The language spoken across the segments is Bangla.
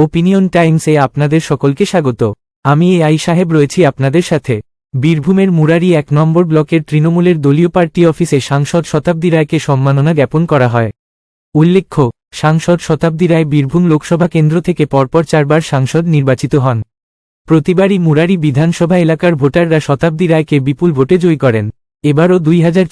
ওপিনিয়ন টাইমসে আপনাদের সকলকে স্বাগত। আমি এ আই সাহেব রয়েছি আপনাদের সাথে। বীরভূমের মুরারি এক নম্বর ব্লকের তৃণমূলের দলীয় পার্টি অফিসে সাংসদ শতাব্দী রায়কে সম্মাননা জ্ঞাপন করা হয়। উল্লেখ্য, সাংসদ শতাব্দী রায় বীরভূম লোকসভা কেন্দ্র থেকে পরপর চারবার সাংসদ নির্বাচিত হন। প্রতিবারই মুরারি বিধানসভা এলাকার ভোটাররা শতাব্দী রায়কে বিপুল ভোটে জয়ী করেন। এবারও দুই হাজার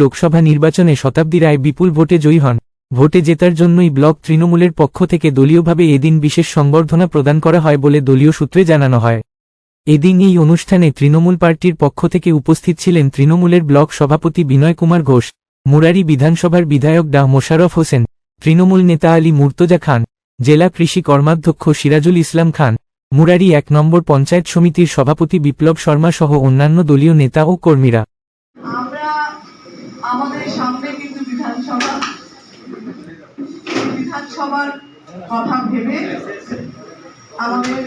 লোকসভা নির্বাচনে শতাব্দী রায় বিপুল ভোটে জয়ী হন। ভোটে জেতার জন্যই ব্লক তৃণমূলের পক্ষ থেকে দলীয়ভাবে এদিন বিশেষ সংবর্ধনা প্রদান করা হয় বলে দলীয় সূত্রে জানানো হয়। এদিন এই অনুষ্ঠানে তৃণমূল পার্টির পক্ষ থেকে উপস্থিত ছিলেন তৃণমূলের ব্লক সভাপতি বিনয় কুমার ঘোষ, মুরারি বিধানসভার বিধায়ক ডাহ মোশারফ হোসেন, তৃণমূল নেতা আলী মুর্তজা খান, জেলা কৃষি কর্মাধ্যক্ষ সিরাজুল ইসলাম খান, মুরারি এক নম্বর পঞ্চায়েত সমিতির সভাপতি বিপ্লব শর্মা সহ অন্যান্য দলীয় নেতা ও কর্মীরা আমরা আমাদের সামনে কিন্তু বিধানসভা বিধানসভার কথা ভেবে আমাদের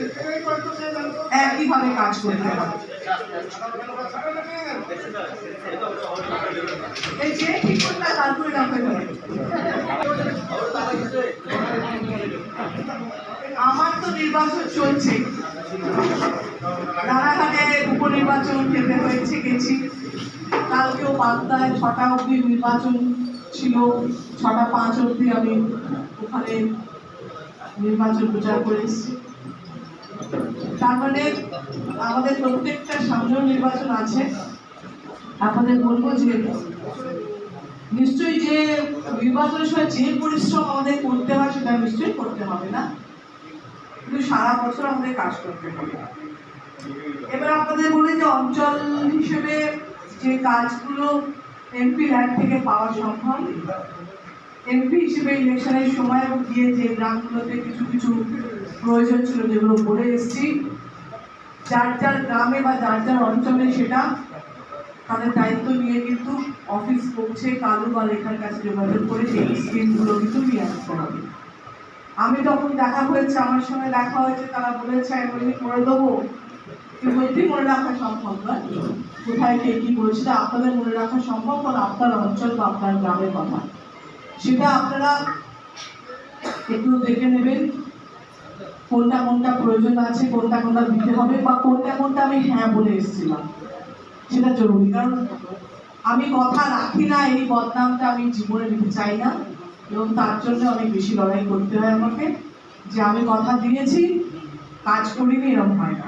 একইভাবে কাজ করতে হবে। এই যে ঠিক তারপরে রাখতে আমার তো নির্বাচন চলছে। রানাঘাটে উপনির্বাচন খেতে হয়েছে, গেছি। কালকেও বাগদায় ছটা অবধি নির্বাচন ছিল ছটা পাঁচ অবধি আমি ওখানে নির্বাচন প্রচার করে এসেছি। তার মানে আমাদের প্রত্যেকটা সামনেও নির্বাচন আছে। আপনাদের বলব যে নিশ্চয়ই যে নির্বাচনের সময় যে পরিশ্রম আমাদের করতে হয় সেটা নিশ্চয়ই করতে হবে না। কিন্তু সারা বছর আমাদের কাজ করতে হবে। এবার আপনাদের বলি যে অঞ্চল হিসেবে যে কাজগুলো এমপি ল্যান্ড থেকে পাওয়া সম্ভব। এমপি হিসেবে ইলেকশনের সময় গিয়ে যে গ্রামগুলোতে কিছু কিছু প্রয়োজন ছিল যেগুলো বলে এসেছি, যার যার গ্রামে বা যার যার অঞ্চলে সেটা তাদের দায়িত্ব নিয়ে কিন্তু অফিস পৌঁছে কালু বা লেখার কাছে যোগাযোগ করে সেই স্কিমগুলো কিন্তু নিয়ে আসতে হবে। আমি তখন দেখা হয়েছে, আমার সঙ্গে দেখা হয়েছে, তারা বলেছে, আমি করে দেবো। সত্যি মনে রাখা সম্ভব নয়। কোথায় কে কি বলেছিল আপনাদের মনে রাখা সম্ভব কারণ আপনার অঞ্চল বা আপনার গ্রামের কথা। সেটা আপনারা একটু দেখে নেবেন, কোনটা কোনটা প্রয়োজন আছে, কোনটা কোনটা দিতে হবে, বা কোনটা কোনটা আমি হ্যাঁ বলে এসেছিলাম। সেটা জরুরি, কারণ আমি কথা রাখি না, এই বদনামটা আমি জীবনে নিতে চাই না, এবং তার জন্য অনেক বেশি লড়াই করতে হয় আমাকে। যে আমি কথা দিয়েছি, কাজ করিনি, এরকম হয় না।